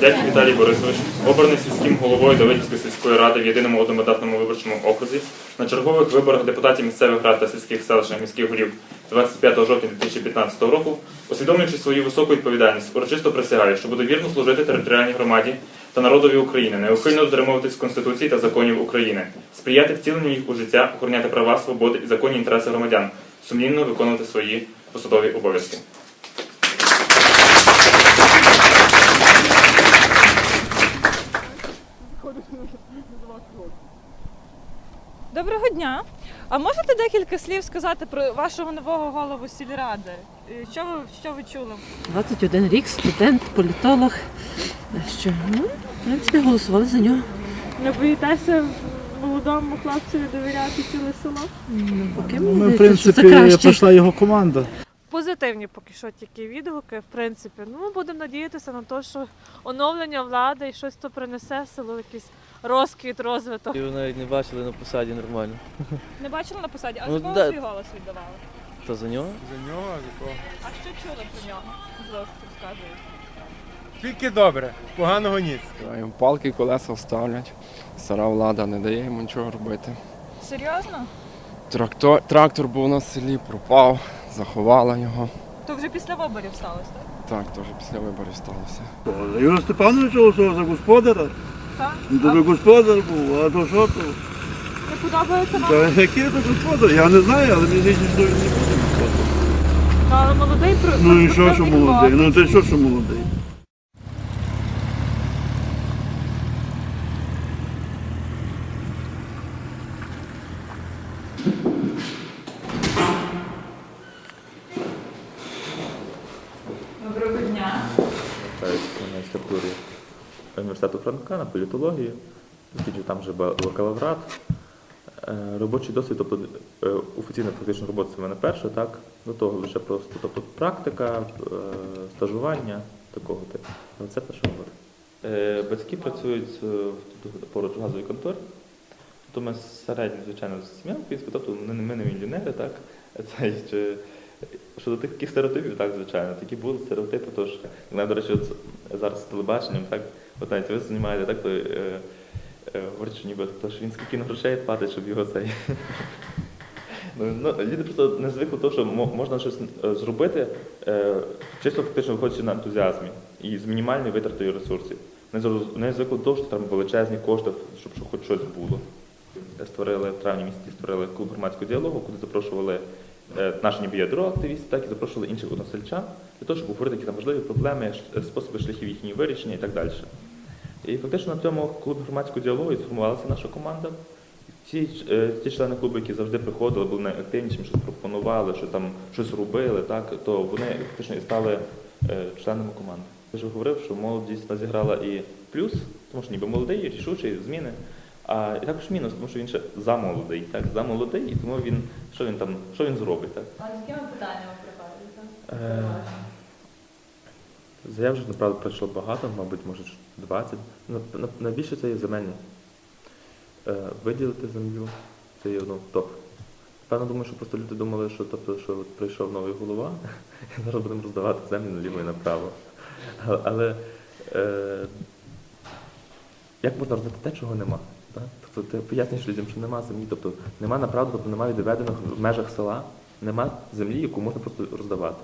Дядько Віталій Борисович, обраний сільським головою Давидівської сільської ради в єдиному одномандатному виборчому окрузі на чергових виборах депутатів місцевих рад та сільських селищних міських голів 25 жовтня 2015 року, усвідомлюючи свою високу відповідальність, урочисто присягає, що буде вірно служити територіальній громаді та народові України, неухильно дотримуватись Конституції та законів України, сприяти втіленню їх у життя, охороняти права, свободи і законні інтереси громадян, сумлінно виконувати свої посадові обов'язки. Доброго дня. А можете декілька слів сказати про вашого нового голову сільради? Е, Що ви що ви чули? 21 рік, студент, політолог. Що, ну, в принципі, голосували за нього. Не боїтеся молодому хлопцеві довіряти ціле село? Ну, поки мені Ми, в здається, що принципі, краще. пройшла його команда. Позитивні поки що тільки відгуки, в принципі. Ну будемо надіятися на те, що оновлення влади і щось то принесе в село, якийсь розквіт, розвиток. Його навіть не бачили на посаді нормально. Не бачили на посаді, а Ну, за кого да. свій голос віддавали? То за нього? За нього за кого? А що чули про нього? Можливо, щось. Тільки добре, поганого ніц. Йому палки, колеса вставлять. Стара влада не дає йому нічого робити. Серйозно? Трактор, трактор був на селі, пропав, заховала його. То вже після виборів сталося, так? Так, теж після виборів сталося. Юра Степановича голосував за господаря. Так. Ну, то би господар був, а то що то? Не подобається вам? Та який то господар? Я не знаю, але мені здається, не буде господар. Ну, але молодий про Ну і що, що молодий? Ну ти що, що молодий? Доброго дня. навчаюся на магістратурі університету Франка на політології, закінчив там же бакалаврат. Е, Робочий досвід, тобто е, офіційна фактична робота це в мене перша, так? До того лише просто тобто, практика, е, стажування такого типу. Але це перша робота. Батьки працюють поруч в газовій конторі. Тобто ми середньо, звичайно, сім'я тобто ми, не- мільйонери, так? Це, щодо таких стереотипів, так, звичайно, такі були стереотипи, тож, мене, до речі, от зараз з телебаченням, так, от навіть ви знімаєте, так, то е, е, говорять, що ніби то, що він скільки грошей платить, щоб його цей. Ну, ну, люди просто не звикли до того, що можна щось е, зробити, е, чисто фактично виходячи на ентузіазмі і з мінімальною витратою ресурсів. Не, звикли до того, що треба величезні кошти, щоб хоч щось було. Створили в травні місяці створили клуб громадського діалогу, куди запрошували наші ніби ядро активістів, так і запрошували інших односельчан для того, щоб говорити які там важливі проблеми, способи шляхів їхньої вирішення і так далі. І фактично на цьому клубі громадського діалогу і сформувалася наша команда. Ті, е, ті члени клубу, які завжди приходили, були найактивнішими, щось пропонували, що там щось робили, так, то вони фактично і стали е, членами команди. Я вже говорив, що молодість зіграла і плюс, тому що ніби молодий, рішучий, зміни. А і також мінус, тому що він ще замолодий, так, замолодий, і тому він що він там, що він зробить, так. А з якими питаннями приходите? Е, Заяв вже направду пройшло багато, мабуть, може 20. На- на- Найбільше це є земельні. Е, Виділити землю це є ну, топ. Певно, думаю, що просто люди думали, що тобто, що от прийшов новий голова, і зараз будемо роздавати землю наліво і направо. Але е, як можна роздати те, чого нема? Так? Тобто ти пояснюєш людям, що нема землі, тобто нема направду, тобто немає відведених в межах села, нема землі, яку можна просто роздавати.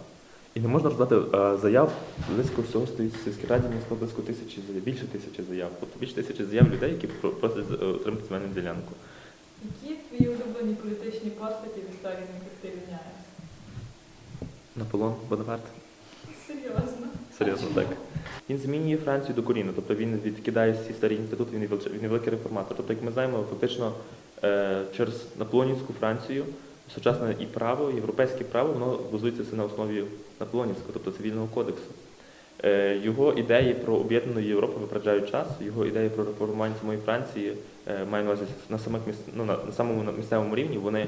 І не можна роздати е, заяв, близько всього стоїть в сільській раді, мені близько тисячі заяв, більше тисячі заяв. Тобто більше тисячі заяв людей, які просять е, отримати земельну ділянку. Які твої улюблені політичні постаті в історії, на рівняєшся? Наполеон Бонапарт. Серйозно? Так. Він змінює Францію до коріння, тобто він відкидає всі старі інститути, він він великий реформатор. Тобто, як ми знаємо, фактично е, через наполеонівську Францію сучасне і право, європейське право, воно базується на основі наполеонівського, тобто цивільного кодексу. Е, Його ідеї про об'єднану Європу випереджають час, його ідеї про реформування самої Франції е, маю на увазі на самих міс... ну, на, самому місцевому рівні. Вони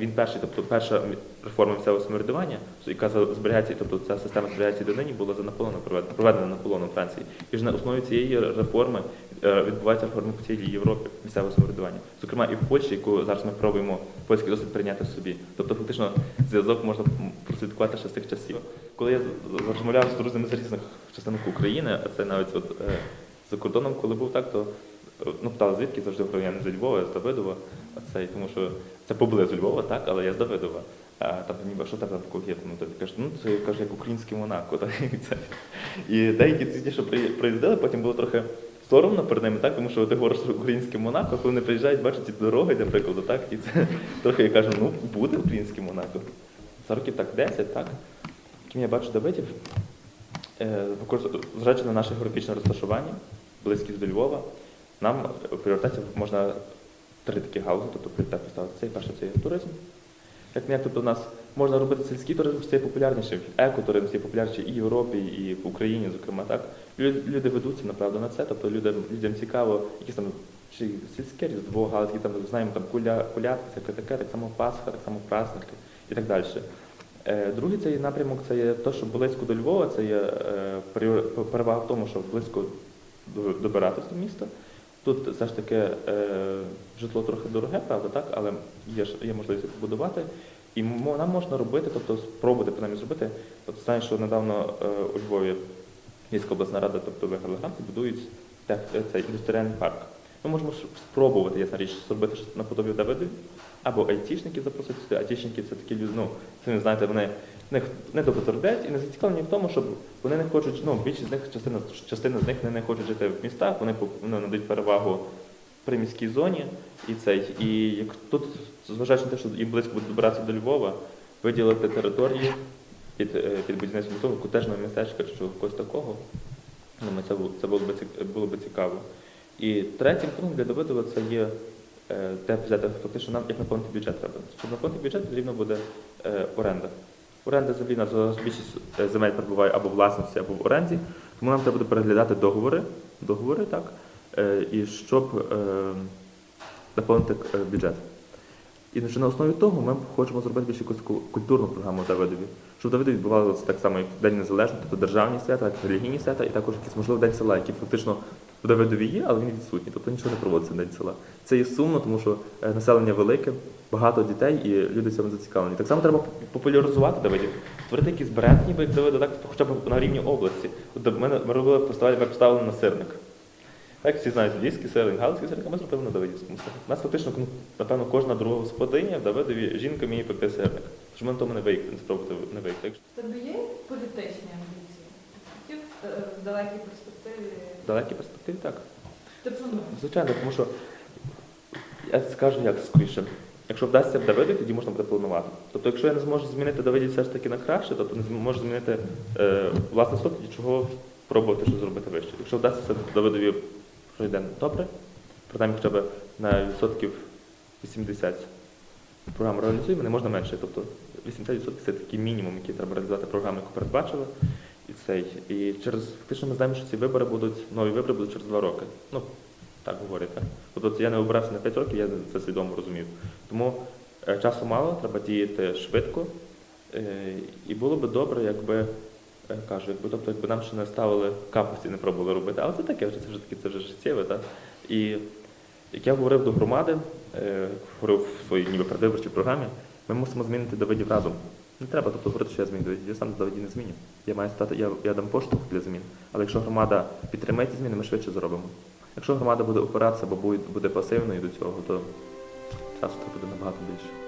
він перший, тобто перша реформа місцевого самоврядування, яка зберігається, тобто ця система зберігається донині, була за Наполеоном проведена, проведена Наполеоном Франції. І ж на основі цієї реформи е, відбувається реформи по цілій Європі місцевого самоврядування, зокрема і в Польщі, яку зараз ми пробуємо польський досвід прийняти собі. Тобто, фактично, зв'язок можна прослідкувати ще з тих часів. Коли я розмовляв з друзями з різних частинок України, а це навіть от, е, за кордоном, коли був так, то е, ну, питали, звідки завжди не з Львова, з Давидова, це, тому що це поблизу Львова, так, але я з Давидова. А там ніби що там такого є? Ну, ти кажеш, ну це каже, як українське Монако. І, деякі ці що приїздили, потім було трохи соромно перед ними, так, тому що ти говориш що українське Монако, коли вони приїжджають, бачать ці дороги, для прикладу, так, і це трохи я кажу, ну буде українське Монако. За років так 10, так, яким я бачу Давидів, е, зважаючи на наше географічне розташування, близькість до Львова, нам в пріоритеті можна три такі галузі, тобто пріоритет поставити. Це перше це є туризм. Як не тобто у нас можна робити сільський туризм, це є популярніший, екотуризм це є популярніший і в Європі, і в Україні, зокрема, так. Люди, ведуться направду на це, тобто людям, людям цікаво, якісь там чи сільське різдво, галицькі там знаємо там куля, кулятки, всяке таке, так само Пасха, так само праздники і так далі. Е, Другий цей напрямок це є те, що близько до Львова, це є е, перевага в тому, що близько добиратися до міста. Тут все ж таки е, житло трохи дороге, правда, так, але є, є можливість побудувати. І нам можна робити, тобто спробувати принаймні зробити. От знаєш, що недавно е, у Львові міська обласна рада, тобто виграли грант, будують е, цей індустріальний парк. Ми можемо спробувати, ясна річ, зробити щось наподобі Давидові, або айтішників запросити сюди. Айтішники це такі люди, ну, самі знаєте, вони не, не добре заробляють і не зацікавлені в тому, щоб вони не хочуть, ну, більшість з них, частина, частина з них не, не хочуть жити в містах, вони ну, надають перевагу приміській зоні і цей. І як тут, зважаючи на те, що їм близько буде добиратися до Львова, виділити території під, е, під будівництвом того котежного містечка чи чогось такого, думаю, це було, це було б було б цікаво. І третім пунктом для Давидова це є де взяти фактично нам як наповнити бюджет треба. Щоб наповнити бюджет, потрібно буде е, оренда. Оренда землі на більшість е, земель перебуває або в власності, або в оренді. Тому нам треба буде переглядати договори, договори так, е, і щоб наповнити бюджет. І на основі того ми хочемо зробити більш якусь культурну програму Давидові. Щоб Давидові відбувалося так само, як День Незалежності, тобто державні свята, як релігійні свята, і також якийсь можливо День села, який фактично в Давидові але він відсутній. Тобто нічого не проводиться в День села. Це є сумно, тому що е, населення велике, багато дітей і люди цьому зацікавлені. Так само треба популяризувати Давидів, створити якийсь бренд, ніби як Давида, так хоча б на рівні області. От ми, ми робили фестиваль, поставили на сирник. Так, всі знають львівський сирник, галицький сирник, а ми зробили на Давидівському сирнику. У нас фактично, ну, напевно, кожна друга господиня в Давидові жінка вміє пекти сирник. Тож ми на тому не виїхали, не спробувати не виїхали. Тобі є політичні амбіції? Хотів е, в далекій перспективі. В далекій перспективі так. Ти плануєш? Звичайно, тому що я скажу як скоріше. Якщо вдасться в Давиді, тоді можна буде планувати. Тобто, якщо я не зможу змінити Давидів все ж таки на краще, тобто не зможу змінити е, власне суд, тоді чого пробувати щось зробити вище. Якщо вдасться все Давидові пройде добре, принаймні хоча б на відсотків 80 програму реалізуємо, не можна менше. Тобто 80% це такий мінімум, який треба реалізувати програму, яку передбачили. І цей. І через фактично ми знаємо, що ці вибори будуть, нові вибори будуть через два роки. Ну, так говорять. Так? Тобто я не обирався на 5 років, я це свідомо розумів. Тому е, часу мало, треба діяти швидко. Е, і було би добре, якби е, кажу, якби тобто, якби нам ще не ставили кампусі, не пробували робити. Але це таке вже це вже таке, це вже життєве. Так? І як я говорив до громади, говорив в своїй ніби передвиборчій програмі, ми мусимо змінити Давидів разом. Не треба тобто говорити, що я Давидів. Я сам Давидів не зміню. Я маю стати, я, я дам поштовх для змін. Але якщо громада підтримає ці зміни, ми швидше зробимо. Якщо громада буде опиратися бо буде пасивною до цього, то часу це буде набагато більше.